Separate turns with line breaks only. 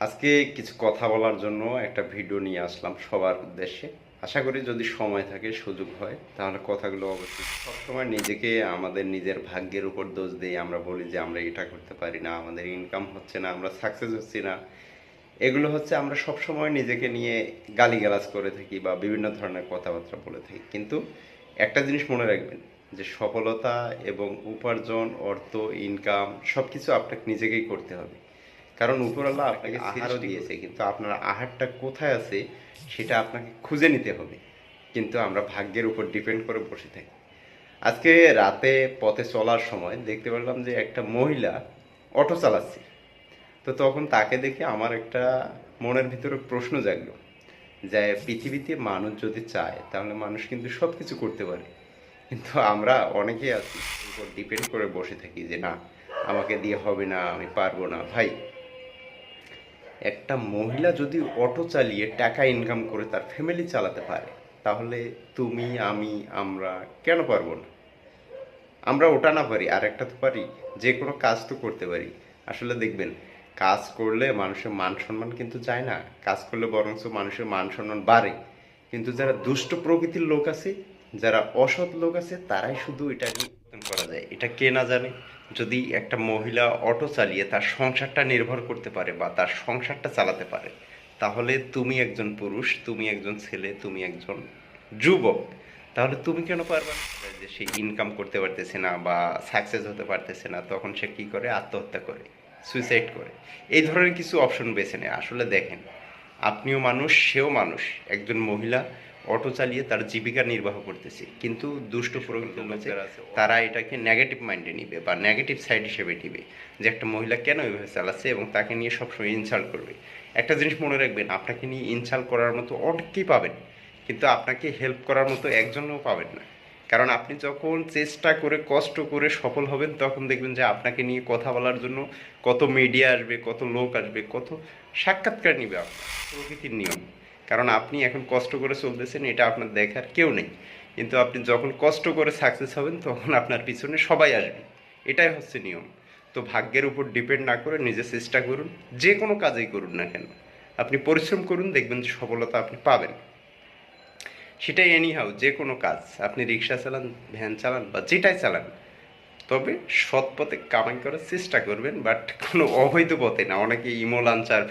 আজকে কিছু কথা বলার জন্য একটা ভিডিও নিয়ে আসলাম সবার উদ্দেশ্যে। আশা করি যদি সময় থাকে, সুযোগ হয়, তাহলে কথাগুলো অবশ্যই সবসময় নিজেকে, আমাদের নিজের ভাগ্যের উপর দোষ দিয়ে আমরা বলি যে আমরা এটা করতে পারি না, আমাদের ইনকাম হচ্ছে না, আমরা সাকসেস হচ্ছি না। এগুলো হচ্ছে আমরা সবসময় নিজেকে নিয়ে গালিগালাজ করে থাকি বা বিভিন্ন ধরনের কথাবার্তা বলে থাকি। কিন্তু একটা জিনিস মনে রাখবেন, যে সফলতা এবং উপার্জন, অর্থ ইনকাম সব কিছু আপনাকে নিজেকেই করতে হবে। কারণ উপরওয়ালা আপনাকে আহারও দিয়েছে কিন্তু আপনার আহারটা কোথায় আছে সেটা আপনাকে খুঁজে নিতে হবে। কিন্তু আমরা ভাগ্যের উপর ডিপেন্ড করে বসে থাকি। আজকে রাতে পথে চলার সময় দেখতে পেলাম যে একটা মহিলা অটো চালাচ্ছে। তো তখন তাকে দেখে আমার একটা মনের ভিতরে প্রশ্ন জাগলো যে পৃথিবীতে মানুষ যদি চায় তাহলে মানুষ কিন্তু সব কিছু করতে পারে। কিন্তু আমরা অনেকেই আছি উপর ডিপেন্ড করে বসে থাকি যে না আমাকে দিয়ে হবে না আমি পারব না। ভাই একটা মহিলা যদি অটো চালিয়ে টাকা ইনকাম করে তার ফ্যামিলি চালাতে পারে, তাহলে তুমি, আমি, আমরা কেন পারব না? আমরা ওটা না পারি আর একটা তো পারি, যে কোনো কাজ তো করতে পারি। আসলে দেখবেন, কাজ করলে মানুষের মান সম্মান কিন্তু যায় না। কাজ করলে বরঞ্চ মানুষের মান সম্মান বাড়ে। কিন্তু যারা দুষ্ট প্রকৃতির লোক আছে, যারা অসৎ লোক আছে, তারাই শুধু এটা করা যায়। এটা কে না জানে? যদি একটা মহিলা অটো চালিয়ে তার সংসারটা নির্ভর করতে পারে বা তার সংসারটা চালাতে পারে, তাহলে তুমি একজন পুরুষ, তুমি একজন ছেলে, তুমি একজন যুবক, তাহলে তুমি কেন পারবে না? যে সে ইনকাম করতে পারতেছে না বা সাকসেস হতে পারতেছে না, তখন সে কি করে? আত্মহত্যা করে সুইসাইড করে। এই ধরনের কিছু অপশন বেছে নেয়। আসলে দেখেন, আপনিও মানুষ, সেও মানুষ, একজন মহিলা অটো চালিয়ে তার জীবিকা নির্বাহ করতেছে। কিন্তু দুষ্ট প্রকৃতির আছে তারা এটাকে নেগেটিভ মাইন্ডে নিবে বা নেগেটিভ সাইড হিসেবে নিবে যে একটা মহিলা কেন এভাবে চালাচ্ছে এবং তাকে নিয়ে সবসময় ইনসাল্ট করবে। একটা জিনিস মনে রাখবেন আপনাকে নিয়ে ইনসাল্ট করার মতো অনেককেই পাবেন কিন্তু আপনাকে হেল্প করার মতো একজনও পাবেন না। কারণ আপনি যখন চেষ্টা করে কষ্ট করে সফল হবেন তখন দেখবেন যে আপনাকে নিয়ে কথা বলার জন্য কত মিডিয়া আসবে কত লোক আসবে কত সাক্ষাৎকার নিবে আপনার প্রকৃতির নিয়ম। কারণ আপনি এখন কষ্ট করে চলতেছেন, এটা আপনার দেখার কেউ নেই। কিন্তু আপনি যখন কষ্ট করে সাকসেস হবেন, তখন আপনার পিছনে সবাই আসবে। এটাই হচ্ছে নিয়ম। তো ভাগ্যের উপর ডিপেন্ড না করে নিজে চেষ্টা করুন, যে কোনো কাজেই করুন না কেন। আপনি পরিশ্রম করুন, দেখবেন সফলতা আপনি পাবেন। সেটাই এনি হাউ যে কোনো কাজ, আপনি রিক্সা চালান, ভ্যান চালান বা যেটাই চালান, তবে সৎ পথে কামাই করার চেষ্টা করবেন বাট কোনো অবৈধ পথে না। অনেকে ইমো লাঞ্চার